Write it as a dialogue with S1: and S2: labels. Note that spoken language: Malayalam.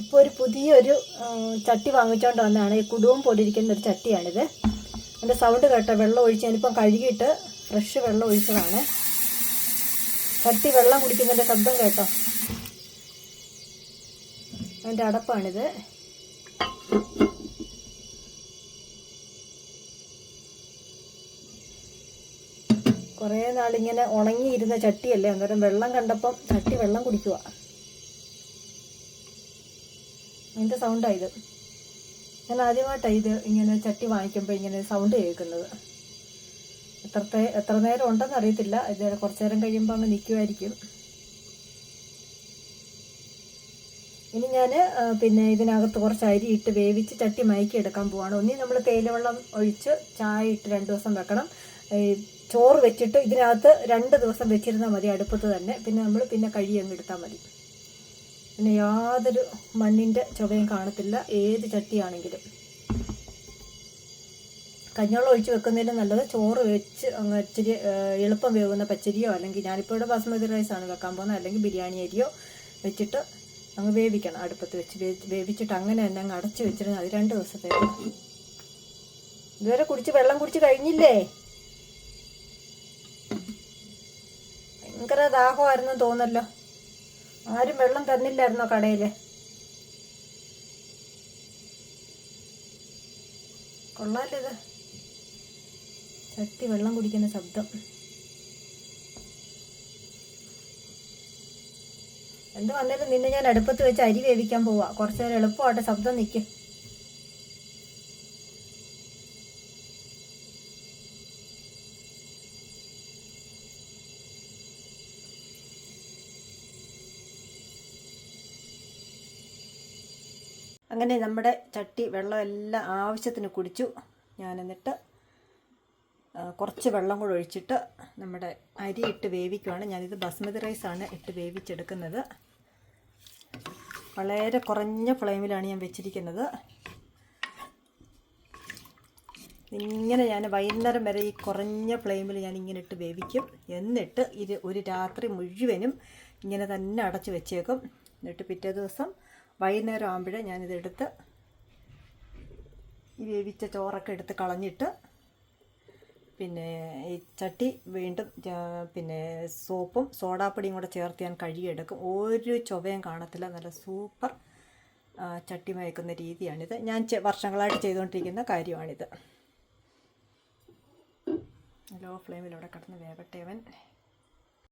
S1: ഇപ്പോൾ ഒരു പുതിയൊരു ചട്ടി വാങ്ങിച്ചുകൊണ്ട് വന്നതാണ്. ഈ കുടുവം പോലെ ഇരിക്കുന്ന ഒരു ചട്ടിയാണിത്. എന്റെ സൗണ്ട് കേട്ടോ വെള്ളം ഒഴിച്ച് ഞാനിപ്പം കഴുകിയിട്ട് ഫ്രഷ് വെള്ളം ഒഴിച്ചതാണ്. ചട്ടി വെള്ളം കുടിക്കുന്നതിന്റെ ശബ്ദം കേട്ടോ. അതിന്റെ അടപ്പാണിത്. കുറേ നാളിങ്ങനെ ഉണങ്ങിയിരുന്ന ചട്ടിയല്ലേ അന്നേരം വെള്ളം കണ്ടപ്പം ചട്ടി വെള്ളം കുടിക്കുക അതിന്റെ സൗണ്ടാണ് ഇത്? ഞാൻ ആദ്യമായിട്ടാണ് ഇത് ഇങ്ങനെ ചട്ടി വാങ്ങിക്കുമ്പോൾ ഇങ്ങനെ സൗണ്ട് കേൾക്കുന്നത്. എത്രത്തെ എത്ര നേരം ഉണ്ടെന്ന് അറിയത്തില്ല. ഇത് കുറച്ച് നേരം കഴിയുമ്പോൾ അങ്ങ് നിൽക്കുമായിരിക്കും ഇനി ഞാൻ പിന്നെ ഇതിനകത്ത് കുറച്ച് അരി ഇട്ട് വേവിച്ച് ചട്ടി മയക്കി എടുക്കാൻ പോവാണ്. ഒന്നി നമ്മൾ തേയിലവെള്ളം ഒഴിച്ച് ചായ ഇട്ട് രണ്ട് ദിവസം വെക്കണം. ചോറ് വെച്ചിട്ട് ഇതിനകത്ത് രണ്ട് ദിവസം വെച്ചിരുന്നാൽ മതി അടുപ്പത്ത് തന്നെ. പിന്നെ നമ്മൾ പിന്നെ കഴി അങ്ങ് എടുത്താൽ മതി. പിന്നെ യാതൊരു മണ്ണിന്റെ ചുവയും കാണത്തില്ല. ഏത് ചട്ടിയാണെങ്കിലും. കഞ്ഞോളം ഒഴിച്ച് വെക്കുന്നതിലും നല്ലത് ചോറ് വെച്ച് അങ്ങ് ഇച്ചിരി എളുപ്പം വേവുന്ന പച്ചരിയോ അല്ലെങ്കിൽ ഞാനിപ്പോൾ ഇവിടെ ബാസ്മതി റൈസാണ് വെക്കാൻ പോകുന്നത്. അല്ലെങ്കിൽ ബിരിയാണി അരിയോ വെച്ചിട്ട് അങ്ങ് വേവിക്കണം. അടുപ്പത്ത് വെച്ച് വേവിച്ചിട്ട് അങ്ങനെ തന്നെ അങ്ങ് അടച്ച് വെച്ചിരുന്നത് അത് രണ്ട് ദിവസത്തേക്ക്. ഇതുവരെ കുടിച്ച് വെള്ളം കുടിച്ച് കഴിഞ്ഞില്ലേ? ഭയങ്കര ദാഹമായിരുന്നു തോന്നല്ലോ. ആരും വെള്ളം തന്നില്ലായിരുന്നോ കടയിൽ കൊള്ളാല്ലേ ഇത്? ശക്തി വെള്ളം കുടിക്കുന്ന ശബ്ദം. എന്ത് വന്നാലും നിന്നെ ഞാൻ അടുപ്പത്ത് വെച്ച് അരി വേവിക്കാൻ പോവാ. കുറച്ച് നേരം എളുപ്പമാട്ടെ ശബ്ദം നിൽക്കും അങ്ങനെ നമ്മുടെ ചട്ടി വെള്ളം എല്ലാം ആവശ്യത്തിന് കുടിച്ചു. ഞാൻ എന്നിട്ട് കുറച്ച് വെള്ളം കൂടെ ഒഴിച്ചിട്ട് നമ്മുടെ അരി ഇട്ട് വേവിക്കുവാണ്. ഞാനിത് ബസ്മതി റൈസാണ് ഇട്ട് വേവിച്ചെടുക്കുന്നത്. വളരെ കുറഞ്ഞ ഫ്ലെയിമിലാണ് ഞാൻ വെച്ചിരിക്കുന്നത്. ഇങ്ങനെ ഞാൻ വൈകുന്നേരം വരെ ഈ കുറഞ്ഞ ഫ്ലെയിമിൽ ഞാൻ ഇങ്ങനെ ഇട്ട് വേവിക്കും. എന്നിട്ട് ഇത് ഒരു രാത്രി മുഴുവനും ഇങ്ങനെ തന്നെ അടച്ച് വെച്ചേക്കും. എന്നിട്ട് പിറ്റേ ദിവസം വൈകുന്നേരം ആകുമ്പോഴേ ഞാനിതെടുത്ത് ഈ വേവിച്ച ചോറൊക്കെ എടുത്ത് കളഞ്ഞിട്ട് പിന്നെ ഈ ചട്ടി വീണ്ടും പിന്നെ സോപ്പും സോഡാപ്പൊടിയും കൂടെ ചേർത്ത് ഞാൻ കഴുകിയെടുക്കും. ഒരു ചൊവയും കാണത്തില്ല. നല്ല സൂപ്പർ ചട്ടി മയക്കുന്ന രീതിയാണിത്. ഞാൻ വർഷങ്ങളായിട്ട് ചെയ്തുകൊണ്ടിരിക്കുന്ന കാര്യമാണിത്. ലോ ഫ്ലെയിമിലൂടെ കിടന്ന് വേവട്ടെ അവൻ.